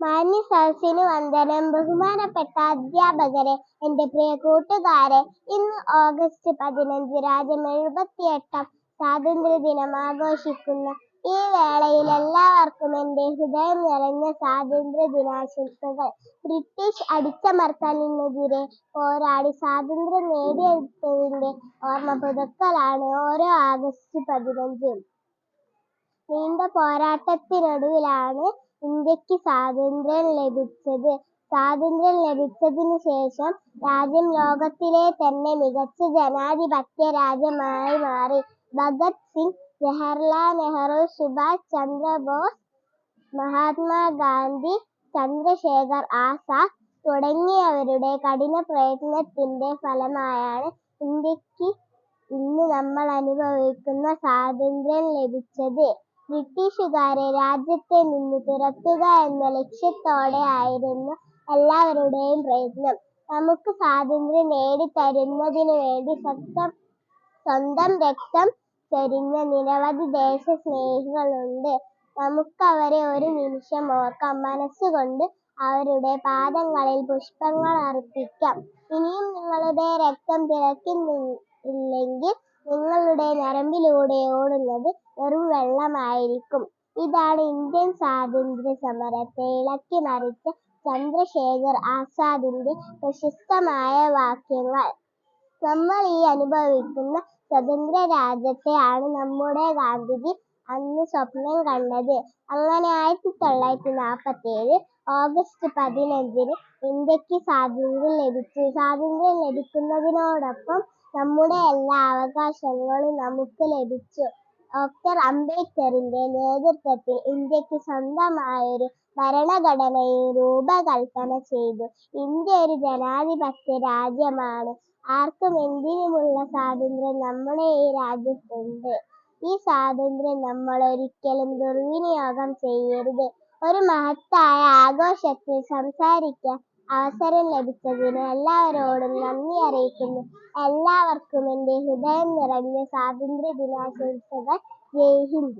മാന്യ സദസ്സിന് വന്ദനം. ബഹുമാനപ്പെട്ട അധ്യാപകരെ എന്റെ പ്രിയ കൂട്ടുകാരെ ഇന്ന് ഓഗസ്റ്റ് പതിനഞ്ച് രാജ്യം എഴുപത്തിയെട്ടാം സ്വാതന്ത്ര്യ ദിനം ആഘോഷിക്കുന്ന ഈ വേളയിൽ എല്ലാവർക്കും എന്റെ ഹൃദയം നിറഞ്ഞ സ്വാതന്ത്ര്യ ദിനാശംസകൾ ബ്രിട്ടീഷ് അടിച്ചമർത്തലിനെതിരെ പോരാടി സ്വാതന്ത്ര്യം നേടിയെടുത്തതിന്റെ ഓർമ്മ പുതുക്കലാണ് ഓരോ ആഗസ്റ്റ് പതിനഞ്ചും. നീണ്ട പോരാട്ടത്തിനൊടുവിലാണ് ഇന്ത്യയ്ക്ക് സ്വാതന്ത്ര്യം ലഭിച്ചത്. സ്വാതന്ത്ര്യം ലഭിച്ചതിനു ശേഷം രാജ്യം ലോകത്തിലെ തന്നെ മികച്ച ജനാധിപത്യ രാജ്യമായി മാറി. ഭഗത് സിംഗ് ജവഹർലാൽ നെഹ്റു സുഭാഷ് ചന്ദ്രബോസ് മഹാത്മാഗാന്ധി ചന്ദ്രശേഖർ ആസാദ് തുടങ്ങിയവരുടെ കഠിന പ്രയത്നത്തിന്റെ ഫലമായാണ് ഇന്ത്യയ്ക്ക് ഇന്ന് നമ്മൾ അനുഭവിക്കുന്ന സ്വാതന്ത്ര്യം ലഭിച്ചത്. ബ്രിട്ടീഷുകാരെ രാജ്യത്തെ നിന്ന് തുരത്തുക എന്ന ലക്ഷ്യത്തോടെ ആയിരുന്നു എല്ലാവരുടെയും പ്രയത്നം. നമുക്ക് സ്വാതന്ത്ര്യം നേടിത്തരുന്നതിനു വേണ്ടി സ്വന്തം രക്തം ചൊരിഞ്ഞ നിരവധി ദേശസ്നേഹികളുണ്ട്. നമുക്കവരെ ഒരു നിമിഷം ഓർക്കാം. മനസ്സുകൊണ്ട് അവരുടെ പാദങ്ങളിൽ പുഷ്പങ്ങൾ അർപ്പിക്കാം. ഇനിയും നിങ്ങളുടെ രക്തം തിളയ്ക്കുന്നില്ലെങ്കിൽ നിങ്ങളുടെ ഞരമ്പിലൂടെ ഓടുന്നത് വെറും വെള്ളമായിരിക്കും. ഇതാണ് ഇന്ത്യൻ സ്വാതന്ത്ര്യ സമരത്തെ ഇളക്കി മറിച്ച ചന്ദ്രശേഖർ ആസാദിന്റെ പ്രശസ്തമായ വാക്യങ്ങൾ. നമ്മൾ ഈ അനുഭവിക്കുന്ന സ്വതന്ത്ര രാജ്യത്തെയാണ് നമ്മുടെ ഗാന്ധിജി അന്ന് സ്വപ്നം കണ്ടത് അങ്ങനെ ആയിരത്തി തൊള്ളായിരത്തി നാൽപ്പത്തിയേഴ് ഓഗസ്റ്റ് പതിനഞ്ചിന് ഇന്ത്യയ്ക്ക് സ്വാതന്ത്ര്യം ലഭിച്ചു. സ്വാതന്ത്ര്യം ലഭിക്കുന്നതിനോടൊപ്പം നമ്മുടെ എല്ലാ അവകാശങ്ങളും നമുക്ക് ലഭിച്ചു. ഡോക്ടർ അംബേദ്കറിന്റെ നേതൃത്വത്തിൽ ഇന്ത്യയ്ക്ക് സ്വന്തമായൊരു ഭരണഘടനയും രൂപകൽപ്പന ചെയ്തു. ഇന്ത്യ ഒരു ജനാധിപത്യ രാജ്യമാണ്. ആർക്കും എന്തിനുമുള്ള സ്വാതന്ത്ര്യം നമ്മുടെ ഈ രാജ്യത്തുണ്ട്? ഈ സ്വാതന്ത്ര്യം നമ്മൾ ഒരിക്കലും ദുർവിനിയോഗം ചെയ്യരുത്. ഒരു മഹത്തായ ആഘോഷത്തിൽ സംസാരിക്കാൻ അവസരം ലഭിച്ചതിന് എല്ലാവരോടും നന്ദി അറിയിക്കുന്നു. എല്ലാവർക്കും എന്റെ ഹൃദയം നിറഞ്ഞ സ്വാതന്ത്ര്യ ദിനാശംസകൾ ജയ് ഹിന്ദ്.